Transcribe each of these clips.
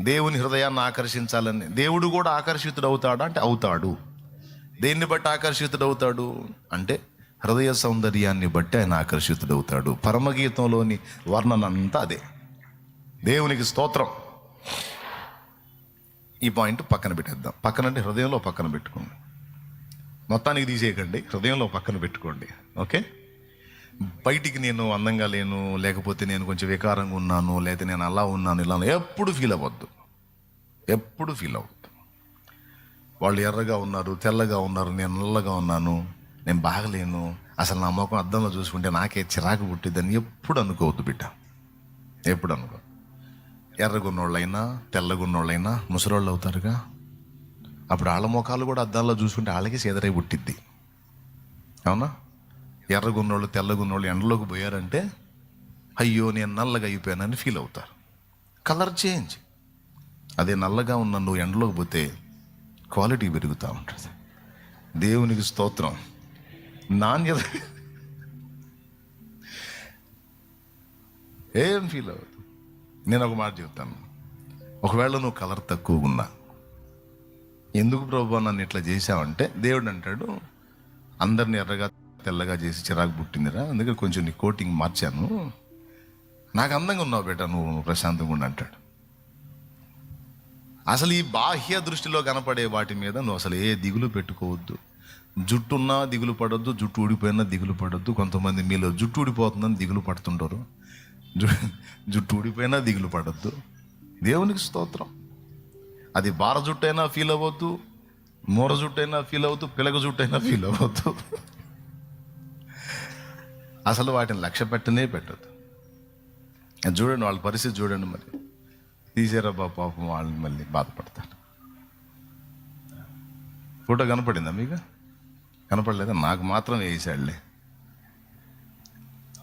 దేవుని హృదయాన్ని ఆకర్షించాలని. దేవుడు కూడా ఆకర్షితుడు అవుతాడా అంటే అవుతాడు. దేన్ని బట్టి ఆకర్షితుడు అవుతాడు అంటే హృదయ సౌందర్యాన్ని బట్టి ఆయన ఆకర్షితుడు అవుతాడు పరమగీతంలోని వర్ణన అంతా అదే. దేవునికి స్తోత్రం. ఈ పాయింట్ పక్కన పెట్టేద్దాం. పక్కన అంటే హృదయంలో పక్కన పెట్టుకోండి. మొత్తానికి తీసేయకండి. హృదయంలో పక్కన పెట్టుకోండి. ఓకే? బయటికి నేను అందంగా లేను లేకపోతే నేను కొంచెం వికారంగా ఉన్నాను లేకపోతే నేను అలా ఉన్నాను ఇలా ఎప్పుడు ఫీల్ అవ్వద్దు. ఎప్పుడు ఫీల్ అవ్వద్దు. వాళ్ళు ఎర్రగా ఉన్నారు తెల్లగా ఉన్నారు నేను నల్లగా ఉన్నాను నేను బాగలేను అసలు నా ముఖం అద్దంలో చూసుకుంటే నాకే చిరాకు పుట్టిద్దని ఎప్పుడు అనుకోవద్దు బిడ్డ. ఎప్పుడు అనుకో ఎర్రగున్నోళ్ళైనా తెల్లగున్నోళ్ళైనా ముసలోళ్ళు అవుతారుగా. అప్పుడు వాళ్ళ ముఖాలు కూడా అద్దాల్లో చూసుకుంటే వాళ్ళకి సేదరై పుట్టిద్ది. అవునా? ఎర్రగున్నోళ్ళు తెల్లగున్నోళ్ళు ఎండలోకి పోయారంటే అయ్యో నేను నల్లగా అయిపోయానని ఫీల్ అవుతారు. కలర్ చేంజ్ అదే నల్లగా ఉన్న నువ్వు ఎండలోకి పోతే క్వాలిటీ పెరుగుతూ ఉంటుంది. దేవునికి స్తోత్రం. నాణ్యత. ఏం ఫీల్ అవ్వదు. నేను ఒక మాట చెప్తాను. ఒకవేళ నువ్వు కలర్ తక్కువ ఉన్నా ఎందుకు ప్రభు నన్ను ఇట్లా చేశావంటే దేవుడు అంటాడు అందరిని ఎర్రగా తెల్లగా చేసి చిరాకు పుట్టిందిరా. అందుకే కొంచెం నీ కోటింగ్ మార్చాను. నాకు అందంగా ఉన్నావు బేట నువ్వు ప్రశాంతంగా ఉండి అంటాడు. అసలు ఈ బాహ్య దృష్టిలో కనపడే వాటి మీద నువ్వు అసలు ఏ దిగులు పెట్టుకోవద్దు. జుట్టు ఉన్నా దిగులు పడొద్దు జుట్టు ఊడిపోయినా దిగులు పడొద్దు. కొంతమంది మీలో జుట్టు ఊడిపోతుందని దిగులు పడుతుంటారు. జుట్టు ఊడిపోయినా దిగులు పడొద్దు. దేవునికి స్తోత్రం. అది బార జుట్టు అయినా ఫీల్ అవ్వద్దు మూర జుట్టు అయినా ఫీల్ అవ్వద్దు పిలక జుట్టు అయినా ఫీల్ అవ్వద్దు. అసలు వాటిని లక్ష్య పెట్టనే పెట్టద్దు. చూడండి వాళ్ళ పరిస్థితి చూడండి మరి. తీసేరా బా పాపం వాళ్ళని మళ్ళీ బాధపడతారు. ఫోటో కనపడిందా మీకు? కనపడలేదా? నాకు మాత్రం వేసాడులే.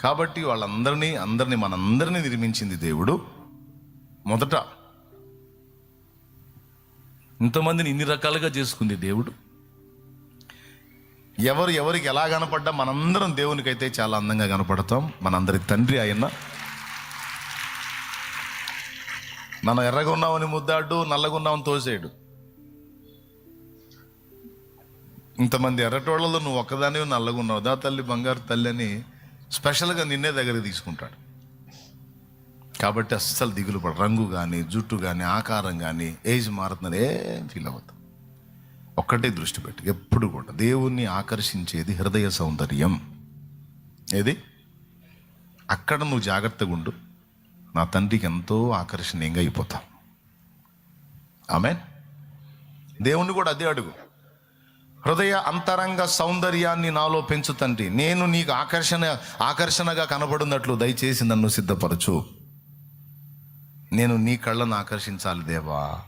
కాబట్టి వాళ్ళందరినీ అందరినీ మనందరినీ నిర్మించింది దేవుడు మొదట. ఇంతమందిని ఇన్ని రకాలుగా చేసుకుంది దేవుడు. ఎవరు ఎవరికి ఎలా కనపడ్డా మనందరం దేవునికైతే చాలా అందంగా కనపడతాం. మనందరి తండ్రి ఆయన మనం ఎర్రగా ఉన్నామని ముద్దాడు నల్లగా ఉన్నామని తోసేయడు ఇంతమంది ఎర్రటోళ్ళలో నువ్వు ఒక్కదాని నల్లగా ఉన్నావు దా తల్లి బంగారు తల్లి అని స్పెషల్గా నిన్నే దగ్గర తీసుకుంటాడు. కాబట్టి అస్సలు దిగులు పడ రంగు కానీ జుట్టు కానీ ఆకారం కానీ ఏజ్ మారుతుందని ఏం ఫీల్ అవుతాం ఒక్కటే దృష్టి పెట్టు. ఎప్పుడు కూడా. దేవుణ్ణి ఆకర్షించేది హృదయ సౌందర్యం. ఏది? అక్కడ నువ్వు జాగ్రత్తగా ఉండు. నా తండ్రికి ఎంతో ఆకర్షణీయంగా అయిపోతావు. ఆమె దేవుణ్ణి కూడా అదే అడుగు. హృదయ అంతరంగ సౌందర్యాన్ని నాలో పెంచు తండ్రి. నేను నీకు ఆకర్షణ ఆకర్షణగా కనబడినట్లు దయచేసి నన్ను సిద్ధపరచు. నేను నీ కళ్ళను ఆకర్షించాలి దేవా.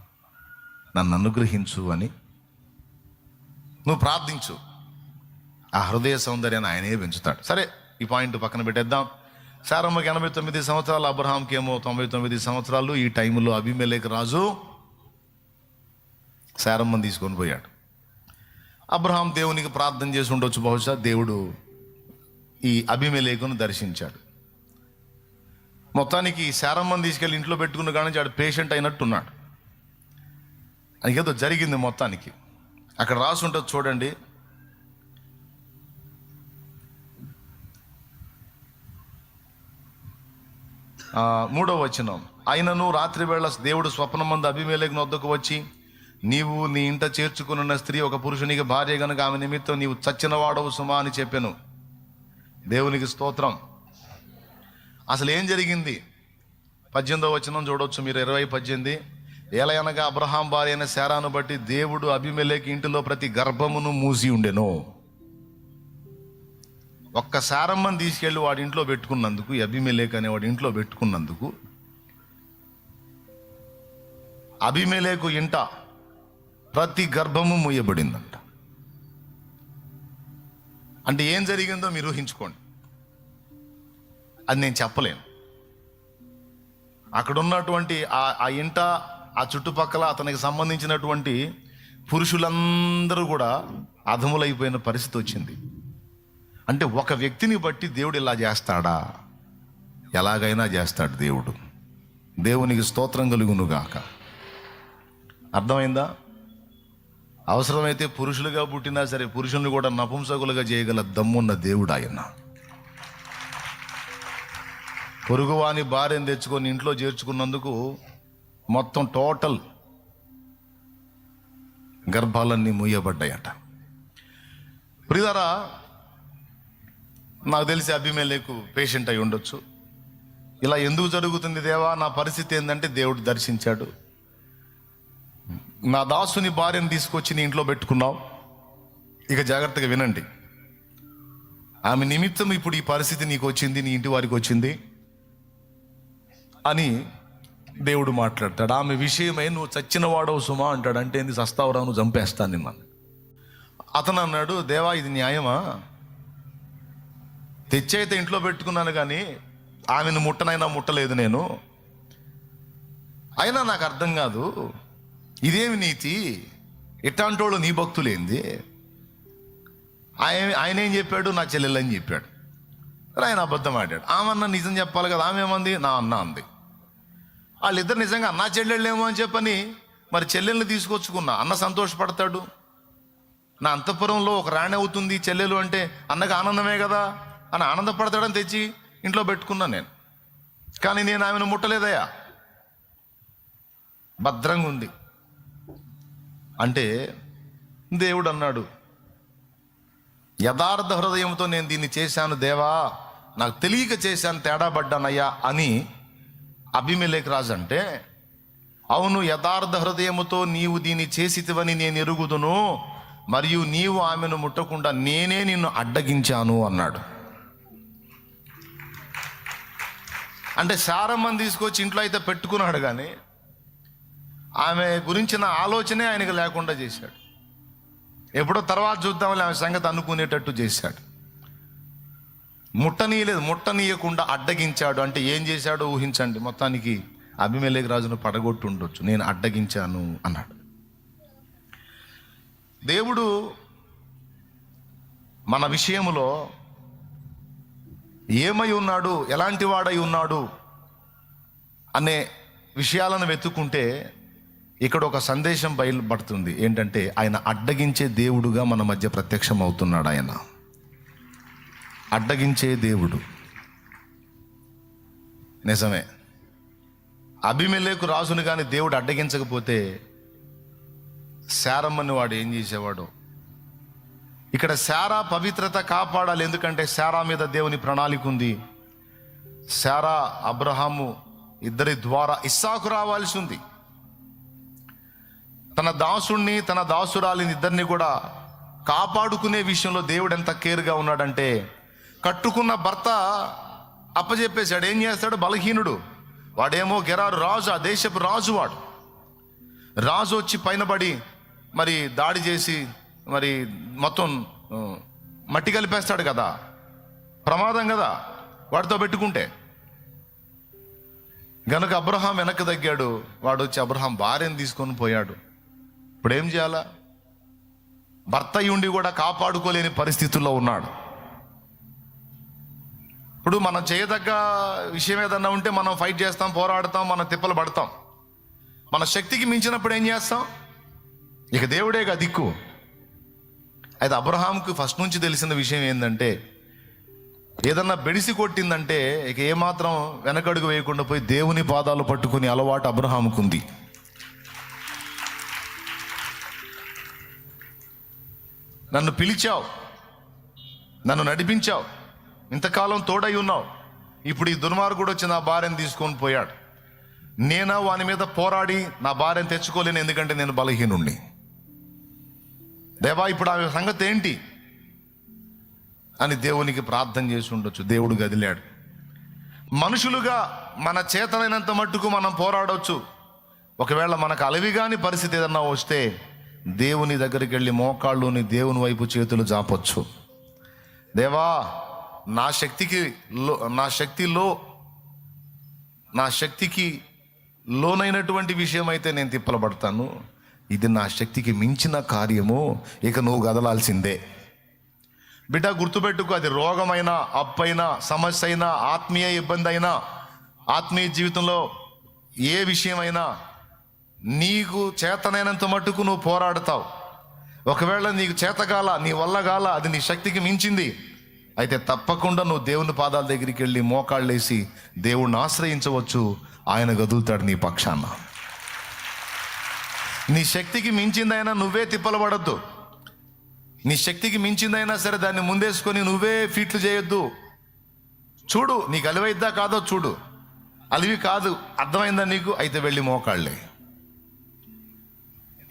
నన్ను అనుగ్రహించు అని నువ్వు ప్రార్థించు. ఆ హృదయ సౌందర్యాన్ని ఆయనే పెంచుతాడు. సరే ఈ పాయింట్ పక్కన పెట్టేద్దాం. సారమ్మకి ఎనభై తొమ్మిది సంవత్సరాలు అబ్రహాంకి ఏమో తొంభై తొమ్మిది సంవత్సరాలు ఈ టైంలో అభిమేలేక రాజు సారమ్మని తీసుకొని పోయాడు. అబ్రహాం దేవునికి ప్రార్థన చేసి ఉండొచ్చు బహుశా దేవుడు ఈ అభిమేలేకును దర్శించాడు. మొత్తానికి శారమ్మని తీసుకెళ్ళి ఇంట్లో పెట్టుకున్న కాడి నుంచి ఆడు పేషెంట్ అయినట్టున్నాడు. ఏదో జరిగింది మొత్తానికి. అక్కడ రాసి ఉంటుంది చూడండి. మూడవ మూడో వచనం. ఆయనను రాత్రి వేళ దేవుడు స్వప్నమందు అభిమేలకు నొద్దకు వచ్చి నీవు నీ ఇంట చేర్చుకున్న స్త్రీ ఒక పురుషునికి భార్య గనుక ఆమె నిమిత్తం నీవు చచ్చినవాడవు సుమా అని చెప్పాను. దేవునికి స్తోత్రం. అసలు ఏం జరిగింది? పద్దెనిమిదో వచనం చూడవచ్చు మీరు ఇరవై పద్దెనిమిది. ఏలయనగా అబ్రహాం భార్య అయిన శారాను బట్టి దేవుడు అభిమేలేకి ఇంటిలో ప్రతి గర్భమును మూసి ఉండెను. ఒక్క సారమ్మని తీసుకెళ్ళి వాడి ఇంట్లో పెట్టుకున్నందుకు ఈ అభిమేలేక్ అనే వాడి ఇంట్లో పెట్టుకున్నందుకు అభిమేలేకు ఇంట ప్రతి గర్భము మూయబడిందంట. అంటే ఏం జరిగిందో మీరు ఊహించుకోండి. అది నేను చెప్పలేను. అక్కడ ఉన్నటువంటి ఆ ఆ ఇంట ఆ చుట్టుపక్కల అతనికి సంబంధించినటువంటి పురుషులందరూ కూడా అధములైపోయిన పరిస్థితి వచ్చింది. అంటే ఒక వ్యక్తిని బట్టి దేవుడు ఇలా చేస్తాడా? ఎలాగైనా చేస్తాడు దేవుడు. దేవునికి స్తోత్రం కలుగును గాక అర్థమైందా? అవసరమైతే పురుషులుగా పుట్టినా సరే పురుషుల్ని కూడా నపుంసకులుగా చేయగల దమ్మున్న దేవుడు ఆయన. పొరుగువాని భార్యను తెచ్చుకొని ఇంట్లో చేర్చుకున్నందుకు మొత్తం టోటల్ గర్భాలన్నీ మూయబడ్డాయట. ప్రిదారా నాకు తెలిసి అభిమేలేకు పేషెంట్ అయి ఉండొచ్చు. ఇలా ఎందుకు జరుగుతుంది దేవా? నా పరిస్థితి ఏంటంటే దేవుడు దర్శించాడు. నా దాసుని భార్యను తీసుకొచ్చి నీ ఇంట్లో పెట్టుకున్నావు. ఇక జాగ్రత్తగా వినండి. ఆమె నిమిత్తం ఇప్పుడు ఈ పరిస్థితి నీకు వచ్చింది నీ ఇంటి వారికి వచ్చింది అని దేవుడు మాట్లాడతాడు. ఆమె విషయమై నువ్వు చచ్చినవాడవు సుమా అంటాడు. అంటే ఏంది? సస్తావురా నువ్వు చంపేస్తాను నిన్న అతను అన్నాడు దేవా ఇది న్యాయమా? తెచ్చైతే ఇంట్లో పెట్టుకున్నాను కానీ ఆమెను ముట్టనైనా ముట్టలేదు నేను. అయినా నాకు అర్థం కాదు. ఇదేమి నీతి? ఇట్లాంటోళ్ళు నీ భక్తులేంది ఆయన ఆయన ఏం చెప్పాడు? నా చెల్లెలని చెప్పాడు. ఆయన అబద్ధం ఆడాడు. ఆమె అన్న నిజం చెప్పాలి కదా ఆమె ఏమంది? నా అన్న అంది. వాళ్ళిద్దరు నిజంగా అన్న చెల్లెళ్ళేమో అని చెప్పని మరి చెల్లెల్ని తీసుకొచ్చుకున్నా. అన్న సంతోషపడతాడు. నా అంతఃపురంలో ఒక రాణి అవుతుంది చెల్లెలు అంటే అన్నకు ఆనందమే కదా అని ఆనందపడతాడని తెచ్చి ఇంట్లో పెట్టుకున్నాను నేను. కానీ నేను ఆమెను ముట్టలేదయా భద్రంగా ఉంది. అంటే దేవుడు అన్నాడు యథార్థ హృదయంతో నేను దీన్ని చేశాను దేవా నాకు తెలియక చేశాను తేడా పడ్డానయ్యా అని అభిమేలేక్ రాజు అంటే అవును యథార్థ హృదయముతో నీవు దీన్ని చేసితివని నేను ఎరుగుదును మరియు నీవు ఆమెను ముట్టకుండా నేనే నిన్ను అడ్డగించాను అన్నాడు. అంటే సారమ్మని తీసుకొచ్చి ఇంట్లో అయితే పెట్టుకున్నాడు కానీ ఆమె గురించిన ఆలోచనే ఆయనకు లేకుండా చేశాడు. ఎప్పుడో తర్వాత చూద్దామని ఆమె సంగతి అనుకునేటట్టు చేశాడు. ముట్టనీయలేదు ముట్టనీయకుండా అడ్డగించాడు. అంటే ఏం చేశాడో ఊహించండి. మొత్తానికి అభిమేలేక రాజును పడగొట్టు ఉండొచ్చు నేను అడ్డగించాను అన్నాడు. దేవుడు మన విషయములో ఏమై ఉన్నాడు ఎలాంటి వాడై ఉన్నాడు అనే విషయాలను వెతుక్కుంటే ఇక్కడ ఒక సందేశం బయలుపడుతుంది. ఏంటంటే ఆయన అడ్డగించే దేవుడుగా మన మధ్య ప్రత్యక్షం అవుతున్నాడు ఆయన. అడ్డగించే దేవుడు. నిజమే. అభిమేలేకు రాజును కానీ దేవుడు అడ్డగించకపోతే శారమ్మని వాడు ఏం చేసేవాడు? ఇక్కడ శారా పవిత్రత కాపాడాలి ఎందుకంటే శారా మీద దేవుని ప్రణాళిక ఉంది. శారా అబ్రహాము ఇద్దరి ద్వారా ఇస్సాకు రావాల్సి ఉంది. తన దాసుణ్ణి తన దాసురాలిని ఇద్దరిని కూడా కాపాడుకునే విషయంలో దేవుడు ఎంత కేర్గా ఉన్నాడంటే కట్టుకున్న భర్త అప్పచెప్పేశాడు ఏం చేస్తాడు? బలహీనుడు. వాడేమో గెరారు రాజు ఆ దేశపు రాజు వాడు రాజు వచ్చి పైన పడి మరి దాడి చేసి మరి మొత్తం మట్టి కలిపేస్తాడు కదా. ప్రమాదం కదా వాడితో పెట్టుకుంటే. గనక అబ్రహాం వెనక్కి తగ్గాడు. వాడు వచ్చి అబ్రహాం భార్యను తీసుకొని పోయాడు. ఇప్పుడు ఏం చేయాలా? భర్త అయి ఉండి కూడా కాపాడుకోలేని పరిస్థితుల్లో ఉన్నాడు. ఇప్పుడు మనం చేయదగ్గ విషయం ఏదన్నా ఉంటే మనం ఫైట్ చేస్తాం పోరాడతాం మనం తిప్పలు పడతాం. మన శక్తికి మించినప్పుడు ఏం చేస్తాం? ఇక దేవుడేగా దిక్కు. అయితే అబ్రహాంకు ఫస్ట్ నుంచి తెలిసిన విషయం ఏంటంటే ఏదన్నా బెడిసి కొట్టిందంటే ఇక ఏమాత్రం వెనకడుగు వేయకుండా పోయి దేవుని పాదాలు పట్టుకుని అలవాటు అబ్రహాముకుంది. నన్ను పిలిచావు. నన్ను నడిపించావు. ఇంతకాలం తోడై ఉన్నావు. ఇప్పుడు ఈ దుర్మార్గుడు వచ్చి నా భార్యను తీసుకొని పోయాడు. నేను వాని మీద పోరాడి నా భార్యను తెచ్చుకోలేను ఎందుకంటే నేను బలహీనుణ్ణి. దేవా ఇప్పుడు ఆమె సంగతి ఏంటి? అని దేవునికి ప్రార్థన చేసి ఉండొచ్చు. దేవుడు గదిలాడు. మనుషులుగా మన చేతనైనంత మట్టుకు మనం పోరాడవచ్చు ఒకవేళ మనకు అలవిగాని పరిస్థితి ఏదన్నా వస్తే దేవుని దగ్గరికి వెళ్ళి మోకాళ్ళుని దేవుని వైపు చేతులు జాపొచ్చు. దేవా నా శక్తికి లో నా శక్తిలో నా శక్తికి లోనైనటువంటి విషయం అయితే నేను తిప్పలబడతాను. ఇది నా శక్తికి మించిన కార్యము. ఇక నువ్వు కదలాల్సిందే బిడ్డ గుర్తుపెట్టుకో అది రోగమైనా అప్పైనా సమస్య అయినా ఆత్మీయ ఇబ్బంది అయినా ఆత్మీయ జీవితంలో ఏ విషయమైనా నీకు చేతనైనంత మట్టుకు నువ్వు పోరాడతావు. ఒకవేళ నీకు చేతగాల నీ వల్ల గాల అది నీ శక్తికి మించింది అయితే తప్పకుండా నువ్వు దేవుని పాదాల దగ్గరికి వెళ్ళి మోకాళ్ళేసి దేవుణ్ణి ఆశ్రయించవచ్చు. ఆయన గదులుతాడు నీ పక్షాన. నీ శక్తికి మించిందైనా నువ్వే తిప్పలబడద్దు. నీ శక్తికి మించిందైనా సరే దాన్ని ముందేసుకొని నువ్వే ఫీట్లు చేయొద్దు. చూడు నీకు అలివైద్దా కాదో చూడు. అలివి కాదు. అర్థమైందా నీకు? అయితే వెళ్ళి మోకాళ్ళే.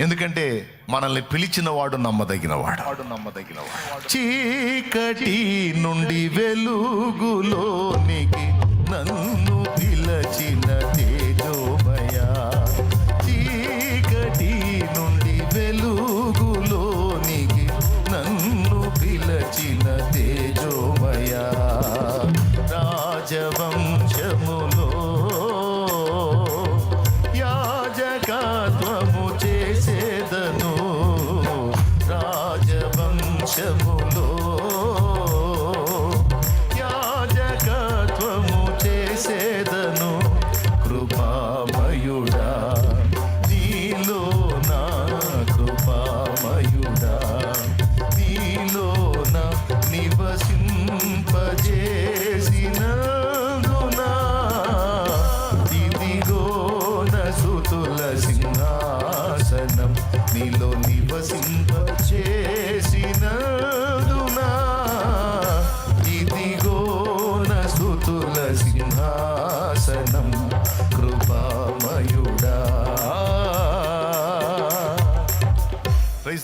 ఎందుకంటే మనల్ని పిలిచిన వాడు నమ్మదగిన వాడు వాడు నమ్మదగిన వాడు చీకటి నుండి వెలుగులోనికి నన్ను పిలచిన తేజోమయా. చీకటి నుండి వెలుగులోనికి నన్ను పిలచిన తేజోమయా. రాజవంశములో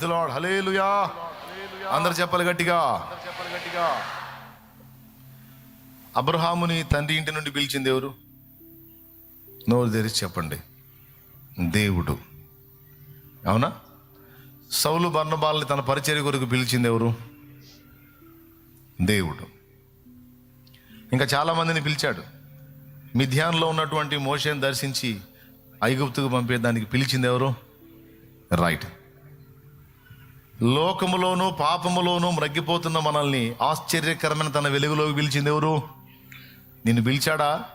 ద లార్డ్ హలేలుయా అందరు చెప్పాలి గట్టిగా. అబ్రహాముని తండ్రి ఇంటి నుండి పిలిచింది ఎవరు? నోరు తెరిచి చెప్పండి. దేవుడు. అవునా? సౌలు బర్ణబాలని తన పరిచర్య కొరకు పిలిచింది ఎవరు? దేవుడు. ఇంకా చాలా మందిని పిలిచాడు. మిథ్యాన్లో ఉన్నటువంటి మోషేని దర్శించి ఐగుప్తుకు పంపేదానికి పిలిచింది ఎవరు? రైట్. లోకములోను పాపములోను మ్రగ్గిపోతున్న మనల్ని ఆశ్చర్యకరమైన తన వెలుగులోకి పిలిచింది ఎవరు? నిన్ను పిలిచాడా?